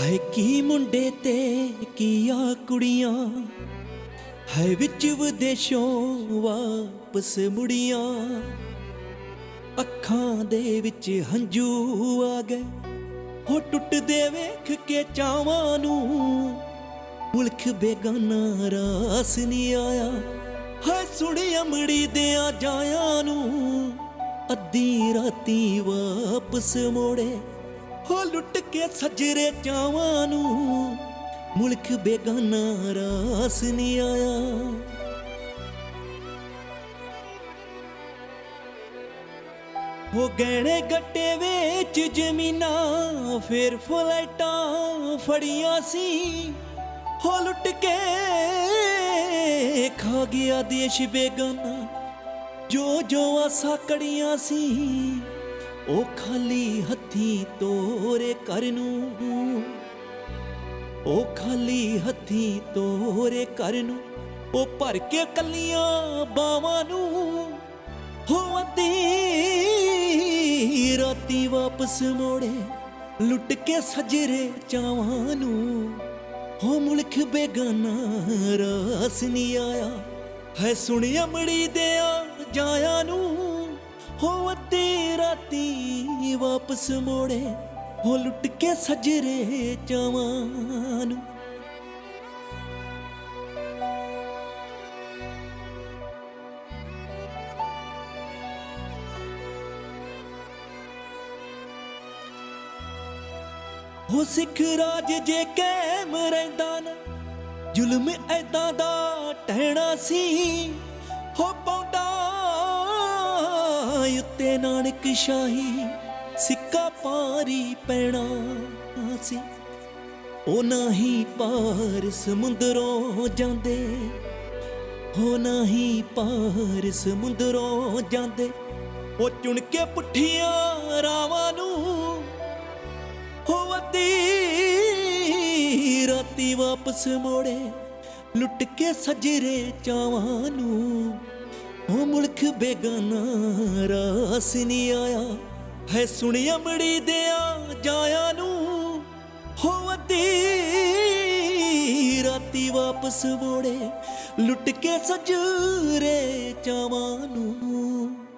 ਹਾਏ ਕੀ ਮੁੰਡੇ ਤੇ ਕੀ ਆ ਕੁੜੀਆਂ, ਹਾਏ ਵਿੱਚ ਵਿਦੇਸ਼ੋਂ ਵਾਪਸ ਮੁੜੀਆਂ। ਅੱਖਾਂ ਦੇ ਵਿੱਚ ਹੰਝੂ ਆ ਗਏ, ਹੋ ਟੁੱਟਦੇ ਵੇਖ ਕੇ ਚਾਵਾਂ ਨੂੰ। ਮੁਲਕ ਬੇਗਾਨਾ ਰਾਸ ਨਹੀਂ ਆਇਆ, ਹਾਏ ਸੁਣੀ ਅਮੜੀ ਦੇ ਆ ਜਾਇਆਂ ਨੂੰ। ਅੱਧੀ ਰਾਤੀ ਵਾਪਸ ਮੋੜੇ ਹੋ ਲੁੱਟ ਕੇ ਸਜਰੇ ਚਾਵਾਂ ਨੂੰ। ਮੁਲਕ ਬੇਗਾਨਾ ਰਾਸ ਨਹੀਂ ਆਇਆ। ਹੋ ਗਹਿਣੇ ਗੱਟੇ ਵਿੱਚ ਜ਼ਮੀਨਾਂ, ਫੇਰ ਫਲਾਈਟਾਂ ਫੜੀਆਂ ਸੀ। ਹੋ ਲੁੱਟ ਕੇ ਖਾ ਗਿਆ ਦੇਸ਼ ਬੇਗਾਨਾ ਜੋ ਜੋ ਆਸਾਂ ਕੜੀਆਂ ਸੀ। ਉਹ ਖਾਲੀ ਹੱਥੀ ਤੋਰੇ ਕਰ ਨੂੰ ਉਹ ਖਾਲੀ ਹੱਥੀ ਤੋਰੇ ਕਰ ਨੂੰ ਉਹ ਭਰ ਕੇ ਕੱਲੀਆਂ ਬਾਵਾਂ ਨੂੰ ਹੋ ਅੱਧੀ ਰਾਤੀ ਵਾਪਸ ਮੋੜੇ, ਲੁੱਟ ਕੇ ਸਜਰੇ ਚਾਵਾਂ ਨੂੰ। ਹੋ ਮੁਲਕ ਬੇਗਾਨਾ, ਰਾਸ ਨਹੀਂ ਆਇਆ। ਹੈ ਸੁਣਿਆ ਅਮੜੀ ਦੇ ਜਾਇਆ ਨੂੰ। ਹੋ ਅੱਧੀ ਰਾਤੀ ਵਾਪਸ ਮੋੜੇ, ਹੋ ਲੁੱਟ ਕੇ ਸਜਰੇ ਚਾਵਾਂ ਨੂੰ। ਹੋ ਸਿੱਖ ਰਾਜ ਜੇ ਕੈਮ ਰਹਿੰਦਾ ਨਾ, ਜ਼ੁਲਮ ਐਦਾਂ ਦਾ ਟਹਿਣਾ ਸੀ। ਹੋ ਪੌਂਦਾ ਉੱਤੇ ਨਾਨਕ ਸ਼ਾਹੀ ਸਿੱਕਾ ਪਾਰੀ ਪੈਣਾ ਸੀ। ਉਹ ਨਹੀਂ ਪਾਰ ਸਮੁੰਦਰੋਂ ਜਾਂਦੇ। ਹੋ ਨਹੀਂ ਪਾਰ ਸਮੁੰਦਰੋਂ ਜਾਂਦੇ। ਉਹ ਚੁਣ ਕੇ ਪੁੱਠੀਆਂ ਰਾਵਾਂ ਨੂੰ ਹੋ ਅੱਧੀ ਰਾਤੀ ਵਾਪਸ ਮੋੜੇ, ਲੁੱਟ ਕੇ ਸਜਰੇ ਚਾਵਾਂ ਨੂੰ। ਉਹ ਮੁਲਕ ਬੇਗਾਨਾ, ਰਾਸ ਨਹੀਂ ਆਇਆ। ਹੈ ਸੁਣੀ ਅਮੜੀ ਦੇ ਜਾਇਆ ਨੂੰ। ਹੋ ਅੱਧੀ ਰਾਤੀ ਵਾਪਸ ਮੋੜੇ ਲੁੱਟ ਕੇ ਸਜਰੇ ਚਾਵਾਂ ਨੂੰ।